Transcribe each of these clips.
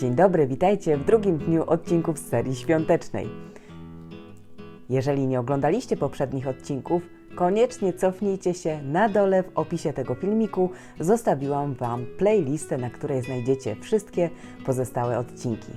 Dzień dobry, witajcie w drugim dniu odcinków z serii świątecznej. Jeżeli nie oglądaliście poprzednich odcinków, koniecznie cofnijcie się. Na dole w opisie tego filmiku zostawiłam Wam playlistę, na której znajdziecie wszystkie pozostałe odcinki.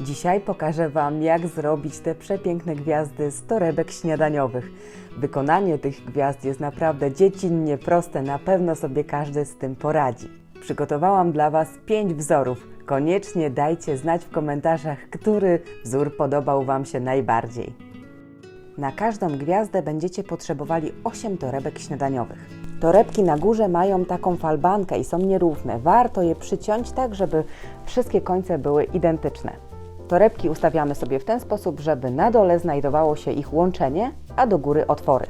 Dzisiaj pokażę Wam, jak zrobić te przepiękne gwiazdy z torebek śniadaniowych. Wykonanie tych gwiazd jest naprawdę dziecinnie proste, na pewno sobie każdy z tym poradzi. Przygotowałam dla Was pięć wzorów. Koniecznie dajcie znać w komentarzach, który wzór podobał Wam się najbardziej. Na każdą gwiazdę będziecie potrzebowali 8 torebek śniadaniowych. Torebki na górze mają taką falbankę i są nierówne. Warto je przyciąć tak, żeby wszystkie końce były identyczne. Torebki ustawiamy sobie w ten sposób, żeby na dole znajdowało się ich łączenie, a do góry otwory.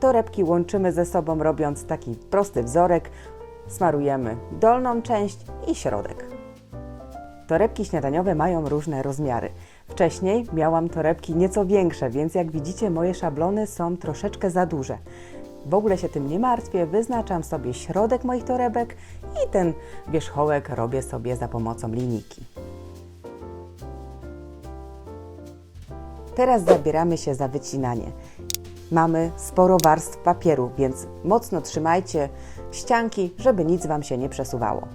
Torebki łączymy ze sobą robiąc taki prosty wzorek. Smarujemy dolną część i środek. Torebki śniadaniowe mają różne rozmiary. Wcześniej miałam torebki nieco większe, więc jak widzicie moje szablony są troszeczkę za duże. W ogóle się tym nie martwię, wyznaczam sobie środek moich torebek i ten wierzchołek robię sobie za pomocą linijki. Teraz zabieramy się za wycinanie. Mamy sporo warstw papieru, więc mocno trzymajcie ścianki, żeby nic Wam się nie przesuwało.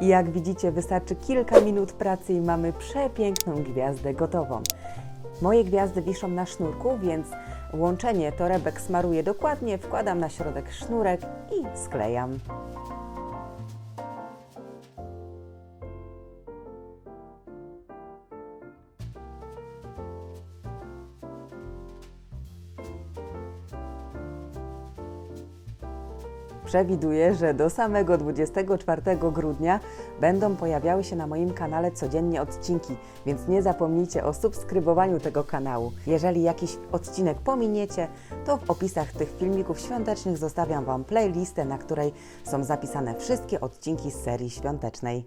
I jak widzicie, wystarczy kilka minut pracy i mamy przepiękną gwiazdę gotową. Moje gwiazdy wiszą na sznurku, więc łączenie torebek smaruję dokładnie, wkładam na środek sznurek i sklejam. Przewiduję, że do samego 24 grudnia będą pojawiały się na moim kanale codziennie odcinki, więc nie zapomnijcie o subskrybowaniu tego kanału. Jeżeli jakiś odcinek pominiecie, to w opisach tych filmików świątecznych zostawiam Wam playlistę, na której są zapisane wszystkie odcinki z serii świątecznej.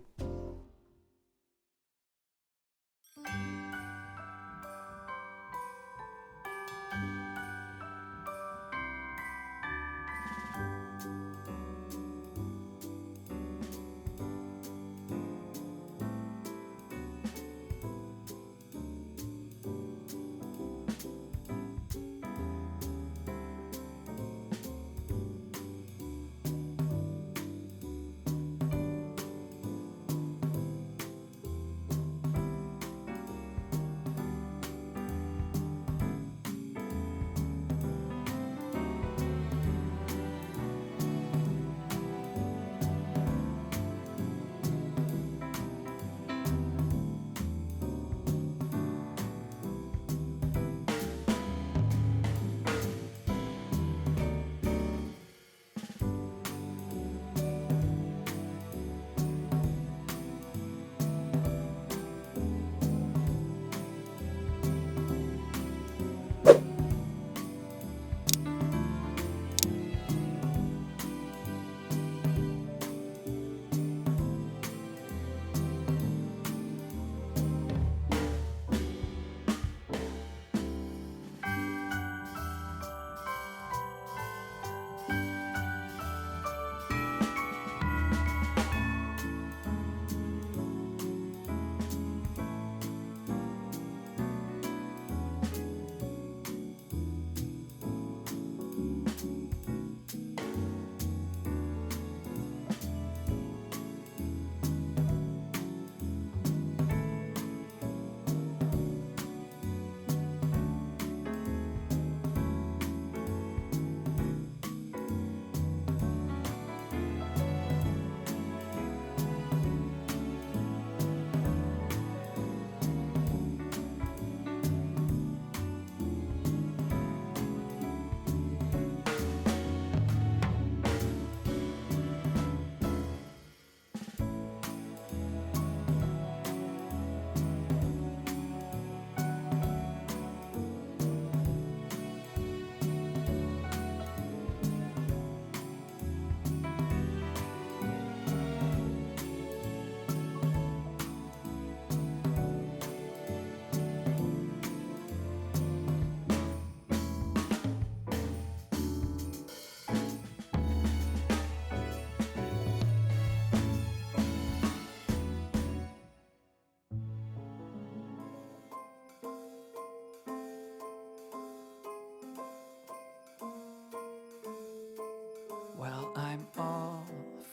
I'm all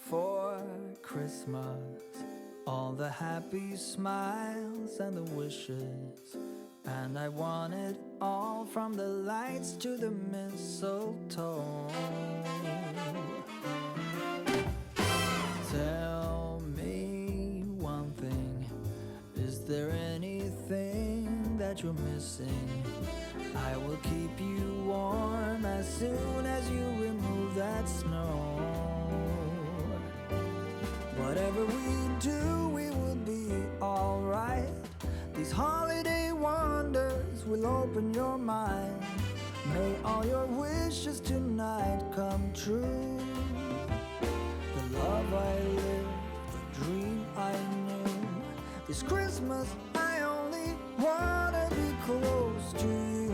for Christmas. All the happy smiles and the wishes. And I want it all from the lights to the mistletoe. Tell me one thing. Is there anything that you're missing? I will keep you warm as soon as you remove that snow. Whatever we do, we will be alright. These holiday wonders will open your mind. May all your wishes tonight come true. The love I live, the dream I knew. This Christmas, I only wanna be close to you.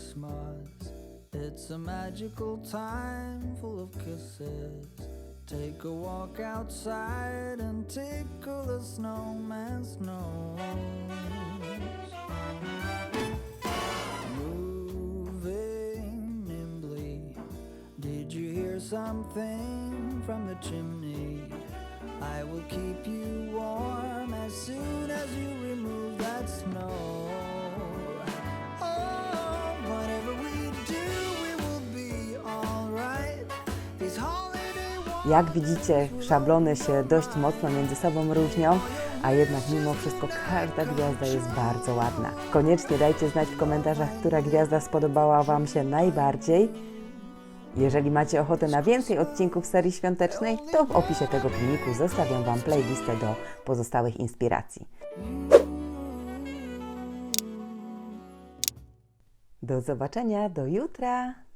Christmas. It's a magical time full of kisses. Take a walk outside and tickle the snowman's nose. Moving nimbly. Did you hear something from the chimney? I will keep you warm as soon as you remove that snow. Jak widzicie, szablony się dość mocno między sobą różnią, a jednak mimo wszystko każda gwiazda jest bardzo ładna. Koniecznie dajcie znać w komentarzach, która gwiazda spodobała Wam się najbardziej. Jeżeli macie ochotę na więcej odcinków serii świątecznej, to w opisie tego filmiku zostawiam Wam playlistę do pozostałych inspiracji. Do zobaczenia, do jutra!